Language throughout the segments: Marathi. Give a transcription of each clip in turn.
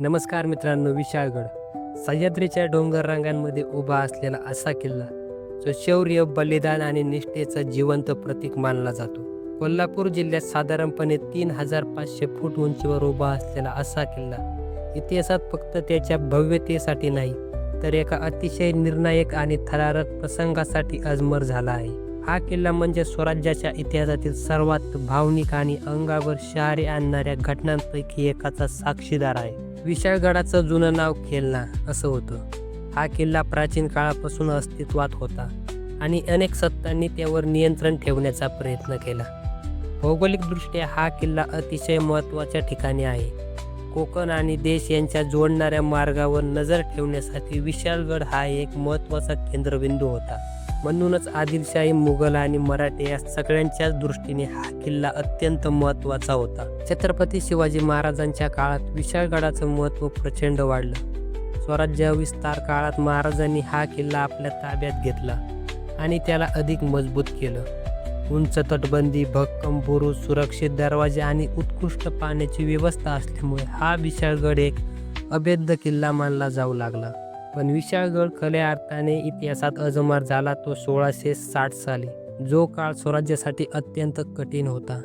नमस्कार मित्रांनो विशाळगड. सह्याद्रीच्या डोंगर रांगांमध्ये उभा असलेला असा किल्ला जो शौर्य बलिदान आणि निष्ठेचा जिवंत प्रतीक मानला जातो. कोल्हापूर जिल्ह्यात साधारणपणे तीन हजार पाचशे फूट उंचीवर उभा असलेला असा किल्ला इतिहासात फक्त त्याच्या भव्यतेसाठी नाही तर एका अतिशय निर्णायक आणि थरारक प्रसंगासाठी अजमर झाला आहे. हा किल्ला म्हणजे स्वराज्याच्या इतिहासातील सर्वात भावनिक आणि अंगावर शहारे आणणाऱ्या घटनांपैकी एकाचा साक्षीदार आहे. विशाळगडाचं जुनं नाव खेलना असं होतं. हा किल्ला प्राचीन काळापासून अस्तित्वात होता आणि अनेक सत्तांनी त्यावर नियंत्रण ठेवण्याचा प्रयत्न केला. भौगोलिकदृष्ट्या हा किल्ला अतिशय महत्त्वाच्या ठिकाणी आहे. कोकण आणि देश यांच्या जोडणाऱ्या मार्गावर नजर ठेवण्यासाठी विशालगड हा एक महत्त्वाचा केंद्रबिंदू होता. म्हणूनच आदिलशाही मुघल आणि मराठे या सगळ्यांच्याच दृष्टीने हा किल्ला अत्यंत महत्त्वाचा होता. छत्रपती शिवाजी महाराजांच्या काळात विशाळगडाचं महत्त्व प्रचंड वाढलं. स्वराज्य विस्तार काळात महाराजांनी हा किल्ला आपल्या ताब्यात घेतला आणि त्याला अधिक मजबूत केलं. उंच तटबंदी भक्कम बुरुज सुरक्षित दरवाजे आणि उत्कृष्ट पाण्याची व्यवस्था असल्यामुळे हा विशाळगड एक अभेद्य किल्ला मानला जाऊ लागला. पण विशाळगड खऱ्या अर्थाने इतिहासात अजमार झाला तो सोळाशे साठ साली जो काळ स्वराज्यासाठी अत्यंत कठीण होता.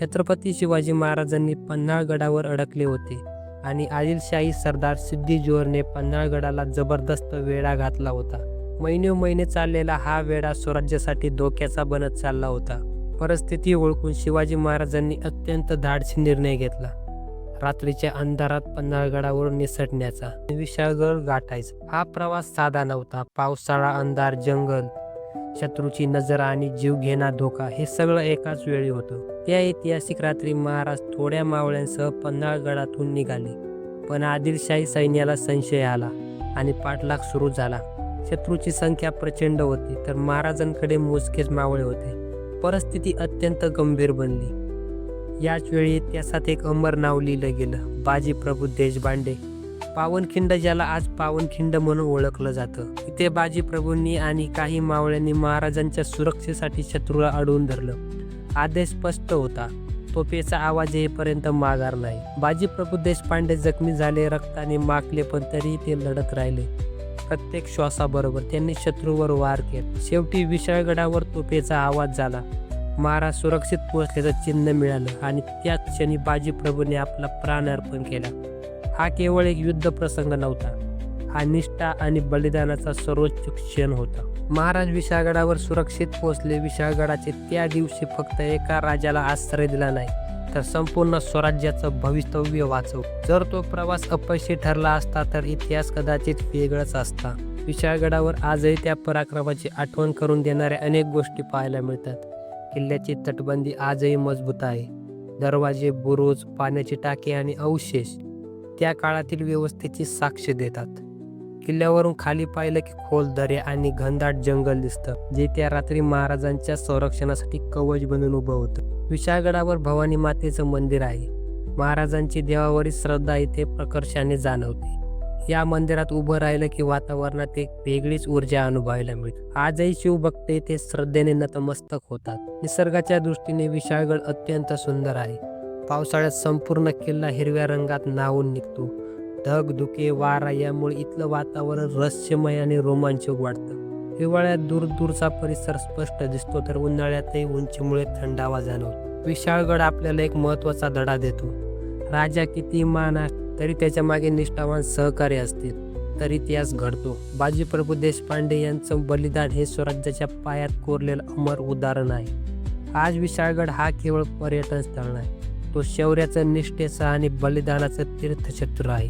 छत्रपती शिवाजी महाराजांनी पन्हाळगडावर अडकले होते आणि आदिलशाही सरदार सिद्धी जोहरने पन्हाळगडाला जबरदस्त वेढा घातला होता. महिने महिने चाललेला हा वेढा स्वराज्यासाठी धोक्याचा बनत चालला होता. परिस्थिती ओळखून शिवाजी महाराजांनी अत्यंत धाडसी निर्णय घेतला. रात्रीच्या अंधारात पन्हाळगडावर निसटण्याचा. विशाळगड गाठायचा. हा प्रवास साधा नव्हता. पावसाळा अंधार जंगल शत्रूची नजर आणि जीव घेणा धोका हे सगळं एकाच वेळी होतं. त्या ऐतिहासिक रात्री महाराज थोड्या मावळ्यांसह पन्हाळगडातून निघाले. पण आदिलशाही सैन्याला संशय आला आणि पाठलाग सुरू झाला. शत्रूची संख्या प्रचंड होती तर महाराजांकडे मोजकेच मावळे होते. परिस्थिती अत्यंत गंभीर बनली. याच वेळी इतिहासात एक अंबर नाव लिहिलं गेलं बाजी प्रभू देशपांडे. पावनखिंड ज्याला आज पावनखिंड म्हणून ओळखलं जातं. इथे बाजी प्रभूंनी आणि काही मावळ्यांनी महाराजांच्या सुरक्षेसाठी शत्रूला अडवून धरलं. आदेश स्पष्ट होता तोफेचा आवाज येईपर्यंत माघार नाही. बाजीप्रभू देशपांडे जखमी झाले रक्ताने माकले पण तरी ते लढत राहिले. प्रत्येक श्वासाबरोबर त्यांनी शत्रूवर वार केले. शेवटी विशाळगडावर तोफेचा आवाज झाला. महाराज सुरक्षित पोहोचल्याचं चिन्ह मिळालं आणि त्याच क्षणी बाजी प्रभूने आपला प्राण अर्पण केला. हा केवळ एक युद्ध प्रसंग नव्हता. हा निष्ठा आणि बलिदानाचा सर्वोच्च क्षण होता. महाराज विशाळगडावर सुरक्षित पोहोचले. विशाळगडाचे त्या दिवशी फक्त एका राजाला आश्रय दिला नाही तर संपूर्ण स्वराज्याचं भवितव्य वाचव. जर तो प्रवास अपयशी ठरला असता तर इतिहास कदाचित वेगळाच असता. विशाळगडावर आजही त्या पराक्रमाची आठवण करून देणाऱ्या अनेक गोष्टी पाहायला मिळतात. किल्ल्याची तटबंदी आजही मजबूत आहे. दरवाजे बुरुज पाण्याची टाकी आणि अवशेष त्या काळातील व्यवस्थेची साक्ष देतात. किल्ल्यावरून खाली पाहिलं की खोल दरे आणि घनदाट जंगल दिसतं जे त्या रात्री महाराजांच्या संरक्षणासाठी कवच बनून उभं होतं. विशाळगडावर भवानी मातेचं मंदिर आहे. महाराजांची देवावरील श्रद्धा इथे प्रकर्षाने जाणवते. या मंदिरात उभं राहिलं की वातावरणात एक वेगळीच ऊर्जा अनुभवायला मिळते. आजही शिवभक्त इथे श्रद्धेने नतमस्तक होतात. निसर्गाच्या दृष्टीने विशाळगड अत्यंत सुंदर आहे. पावसाळ्यात संपूर्ण किल्ला हिरव्या रंगात नाहून निघतो. ढग धुके वारा यामुळे इथलं वातावरण रहस्यमय आणि रोमांचक वाटतं. हिवाळ्यात दूर दूरचा परिसर स्पष्ट दिसतो तर उन्हाळ्यातही उंचीमुळे थंडावा जाणवतो. विशाळगड आपल्याला एक महत्त्वाचा धडा देतो. राजा किती मान तरी त्याच्यामागे निष्ठावान सहकार्य असतील. तर इतिहास घडतो. बाजी प्रभू देशपांडे यांचं बलिदान हे स्वराज्याच्या पायात कोरलेलं अमर उदाहरण आहे. आज विशाळगड हा केवळ पर्यटन स्थळ नाही तो शौर्याचं निष्ठेचं आणि बलिदानाचं तीर्थक्षेत्र आहे.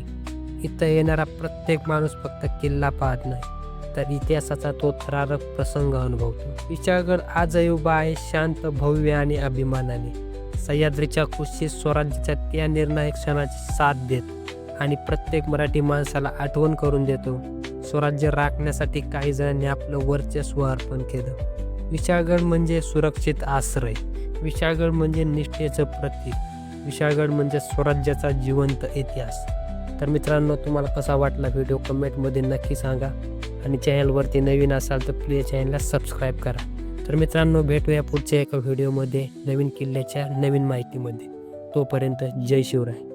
इथं येणारा प्रत्येक माणूस फक्त किल्ला पाहत नाही तर इतिहासाचा तो थरारक प्रसंग अनुभवतो. विशाळगड आजही उभा आहे शांत भव्य आणि अभिमानाने. सह्याद्रीच्या कुशीत स्वराज्याच्या त्या निर्णायक क्षणाची साथ देत आणि प्रत्येक मराठी माणसाला आठवण करून देतो. स्वराज्य राखण्यासाठी काही जणांनी आपलं वर्चस्व अर्पण केलं. विशाळगड म्हणजे सुरक्षित आश्रय. विशाळगड म्हणजे निष्ठेचं प्रतीक. विशाळगड म्हणजे स्वराज्याचा जिवंत इतिहास. तर मित्रांनो तुम्हाला कसा वाटला व्हिडिओ कमेंटमध्ये नक्की सांगा आणि चॅनलवरती नवीन असाल तर प्लीज चॅनलला सबस्क्राईब करा. तर मित्रांनो भेटूया पुढच्या एका व्हिडिओमध्ये नवीन किल्ल्याच्या नवीन माहितीमध्ये. तोपर्यंत जय शिवराय.